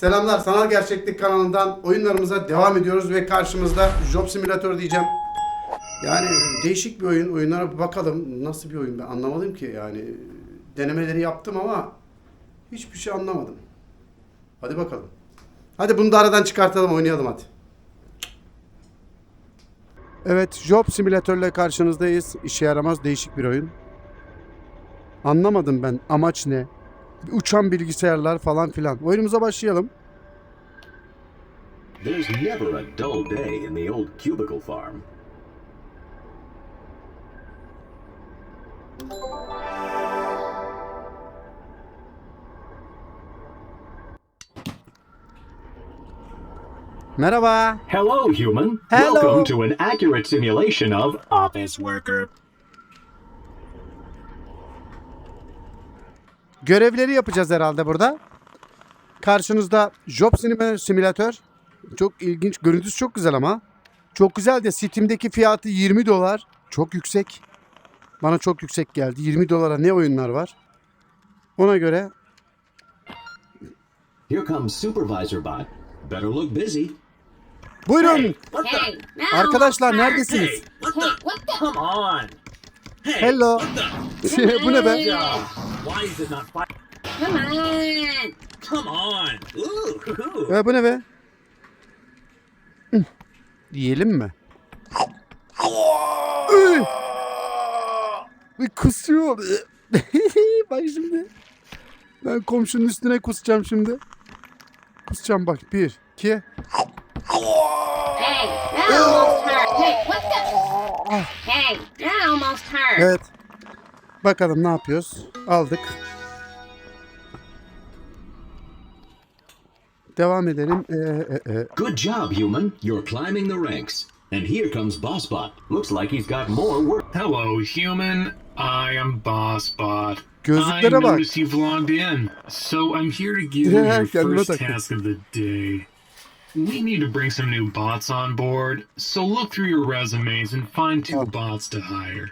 Selamlar Sanal Gerçeklik kanalından oyunlarımıza devam ediyoruz ve karşımızda Job Simulator diyeceğim. Yani değişik bir oyun. Oyunlara bir bakalım. Nasıl bir oyun ben anlamadım ki yani. Denemeleri yaptım ama hiçbir şey anlamadım. Hadi bakalım. Hadi bunu da aradan çıkartalım oynayalım hadi. Evet Job Simülatör'le karşınızdayız. İşe yaramaz değişik bir oyun. Anlamadım ben amaç ne? Uçan bilgisayarlar falan filan. Oyunumuza başlayalım. There's never a dull day in the old cubicle farm. Merhaba. Hello, human. Hello. Welcome to an accurate simulation of office worker. Görevleri yapacağız herhalde burada. Karşınızda Job Sim- Simülatör. Çok ilginç. Görüntüsü çok güzel ama. Çok güzel de Steam'deki fiyatı 20 dolar. Çok yüksek. Bana çok yüksek geldi. 20 dolara ne oyunlar var? Ona göre Here comes Supervisor Bot. Better look busy. buyurun. Hey. Arkadaşlar neredesiniz? Hey, what Hey, the? what the? Come on. Hello. Bu ne be? Why is it not fire? Come on. Come on. Ooh. E, bu ne be? Yiyelim mi? Bir kusuyor. bak şimdi. Ben komşunun üstüne kusacağım şimdi. Kusacağım bak. Bir, iki. Hey, that almost hurt. Hey, what the? Hey, that almost hurt. Evet. Bakalım ne yapıyoruz? Aldık. Devam edelim. Ee, e, e. Good job, human. You're climbing the ranks. And here comes Bossbot. Looks like he's got more work. Hello, human. I am BossBot. I Gözlüklere bak. noticed you've logged in, so I'm here to give you your first task of the day. We need to bring some new bots on board, so look through your resumes and find two oh. bots to hire.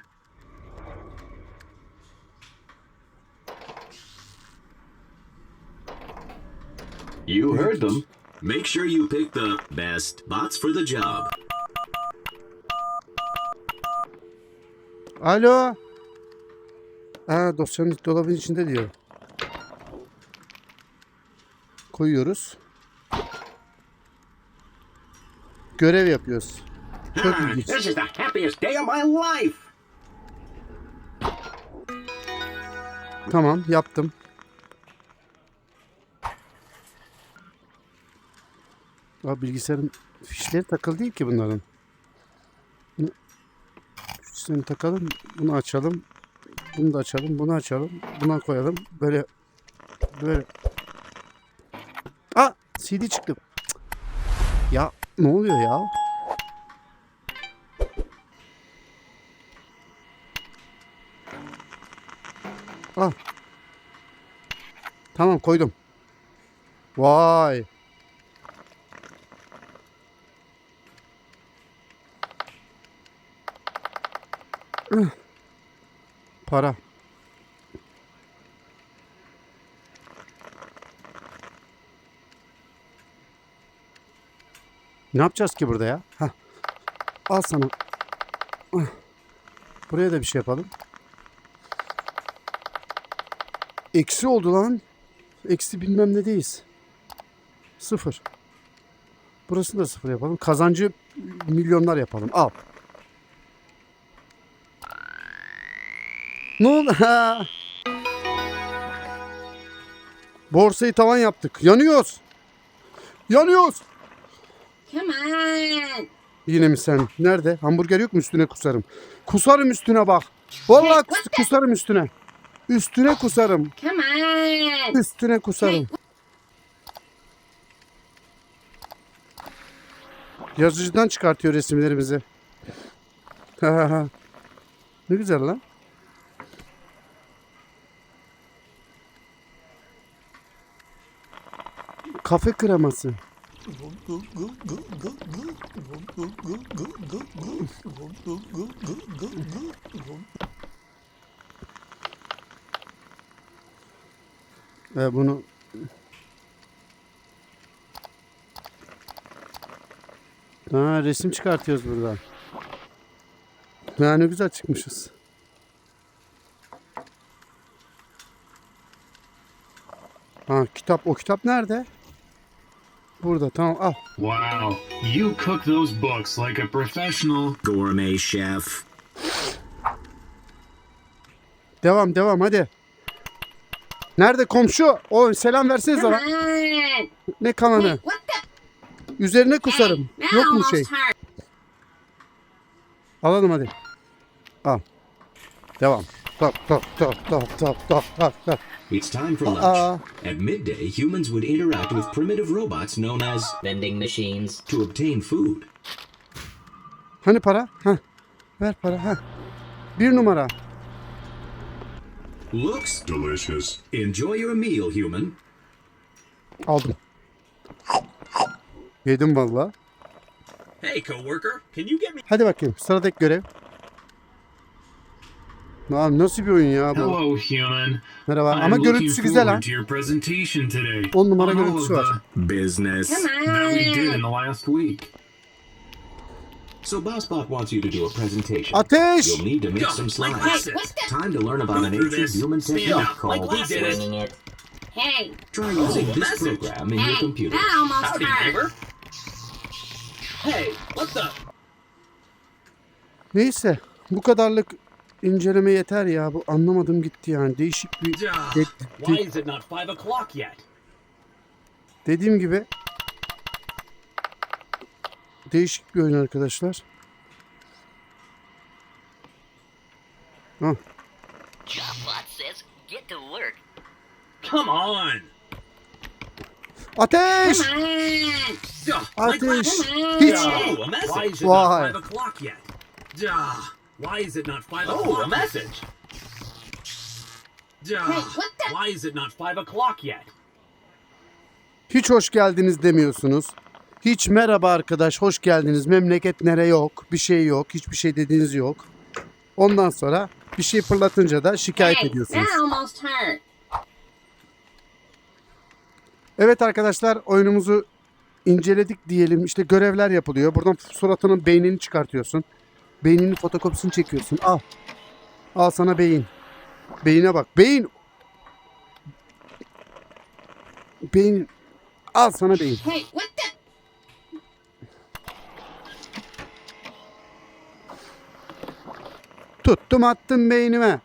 You heard them. Make sure you pick the best bots for the job. Alo. Ha dosyanın dolabın içinde diyor. Koyuyoruz. Görev yapıyoruz. Çok ilginç. This is the happiest day of my life. Tamam yaptım. Aa, bilgisayarın fişleri takılı değil ki bunların. Fişlerini takalım. Bunu açalım. Bunu da açalım. Bunu açalım. Buna koyalım. Böyle böyle. Aa CD çıktı. Cık. Ya ne oluyor ya? Al. Tamam koydum. Vay. Üh. Para. Ne yapacağız ki burada ya? Hah. Al sana. Ah. Buraya da bir şey yapalım. Eksi oldu lan. Eksi bilmem ne deyiz. Sıfır. Burasını da sıfır yapalım. Kazancı milyonlar yapalım. Al. Ne oldu? Ha. Borsayı tavan yaptık. Yanıyoruz. Yanıyoruz. Come on. Yine mi sen? Nerede? Hamburger yok mu üstüne kusarım. Kusarım üstüne bak. Vallahi kus- kusarım üstüne. Üstüne kusarım. Come on. Üstüne kusarım. Yazıcıdan çıkartıyor resimlerimizi. ne güzel lan. Kafe kreması. Ve bunu Ha, resim çıkartıyoruz buradan. Yani güzel çıkmışız. Ha kitap o kitap nerede? Burada tamam al. Wow, you cook those books like a professional. Gourmet chef. Devam devam hadi. Nerede komşu? O selam versenize Come lan. Ne kalanı? Üzerine kusarım. Hey, Yok mu şey? Alalım hadi. Al. Devam. Top top top top top top top top. It's time for lunch. Uh-uh. At midday, humans would interact with primitive robots known as vending machines. to obtain food. Hani para? Heh. Ver para. Heh. Bir numara. Looks delicious. Enjoy your meal, human. Aldım. Yedim valla. Hey, coworker, can you get me? Hadi bakayım. Sıradaki görev. Lan nasıl bir oyun ya bu? Hello, human. Merhaba. Ama görüntüsü güzel ha. forward to your presentation today. On numara on all görüntüsü var. Business. That we did in on. the last week. So BossBot wants you to do a presentation. Ateş! You'll need to make Go, some slides. What's? Time to learn about an ancient human technique up, like called did it. Hey, Try using this message. program in your computer. that almost Howdy, neighbor. Hey, what the? Neyse. Bu kadarlık inceleme yeter ya. Bu anlamadım gitti yani. Değişik bir... De- de- dediğim gibi değişik bir oyun arkadaşlar. Come on. Ateş! Ateş! Hiç... Message. Why is it not five o'clock Oh, a message. Duh. Hey, what the- Why is it not five o'clock yet? Hiç hoş geldiniz demiyorsunuz. Hiç merhaba arkadaş, hoş geldiniz. Memleket nere yok, bir şey yok, hiçbir şey dediğiniz yok. Ondan sonra bir şey fırlatınca da şikayet Hey, ediyorsunuz. that almost hurt. Evet arkadaşlar oyunumuzu inceledik diyelim. İşte görevler yapılıyor. Buradan suratının beynini çıkartıyorsun. Beyninin fotokopisini çekiyorsun. Al. Al sana beyin. Beyine bak. Beyin. Beyin. Al sana beyin. Hey, what the? Tuttum attım beynime.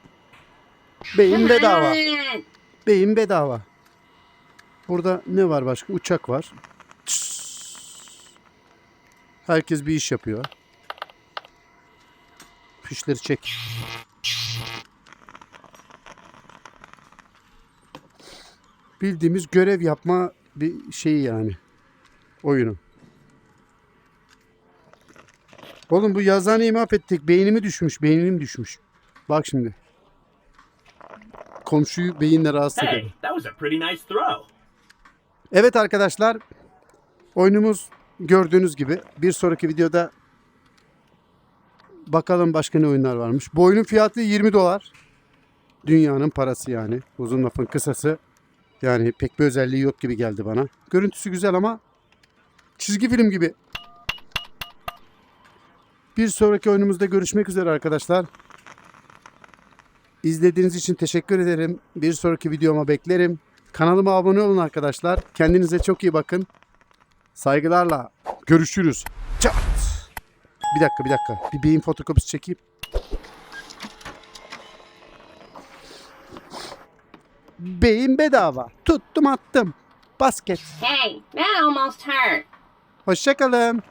Beyin bedava. Beyin bedava. Burada ne var başka? Uçak var. Herkes bir iş yapıyor. Fişleri çek. Bildiğimiz görev yapma bir şeyi yani. Oyunu. Oğlum bu yazıhaneyi mahvettik. Beynimi düşmüş. Beynim düşmüş. Bak şimdi. Komşuyu beyinle rahatsız edelim. Hey, pretty nice. Evet arkadaşlar. Oyunumuz gördüğünüz gibi. Bir sonraki videoda bakalım başka ne oyunlar varmış. Bu oyunun fiyatı 20 dolar. Dünyanın parası yani. Uzun lafın kısası. Yani pek bir özelliği yok gibi geldi bana. Görüntüsü güzel ama çizgi film gibi. Bir sonraki oyunumuzda görüşmek üzere arkadaşlar. İzlediğiniz için teşekkür ederim. Bir sonraki videoma beklerim. Kanalıma abone olun arkadaşlar. Kendinize çok iyi bakın. Saygılarla görüşürüz. Çat. Bir dakika bir dakika. Bir beyin fotokopisi çekeyim. Beyin bedava. Tuttum attım. Basket. Hey, that almost hurt. Hoşçakalın.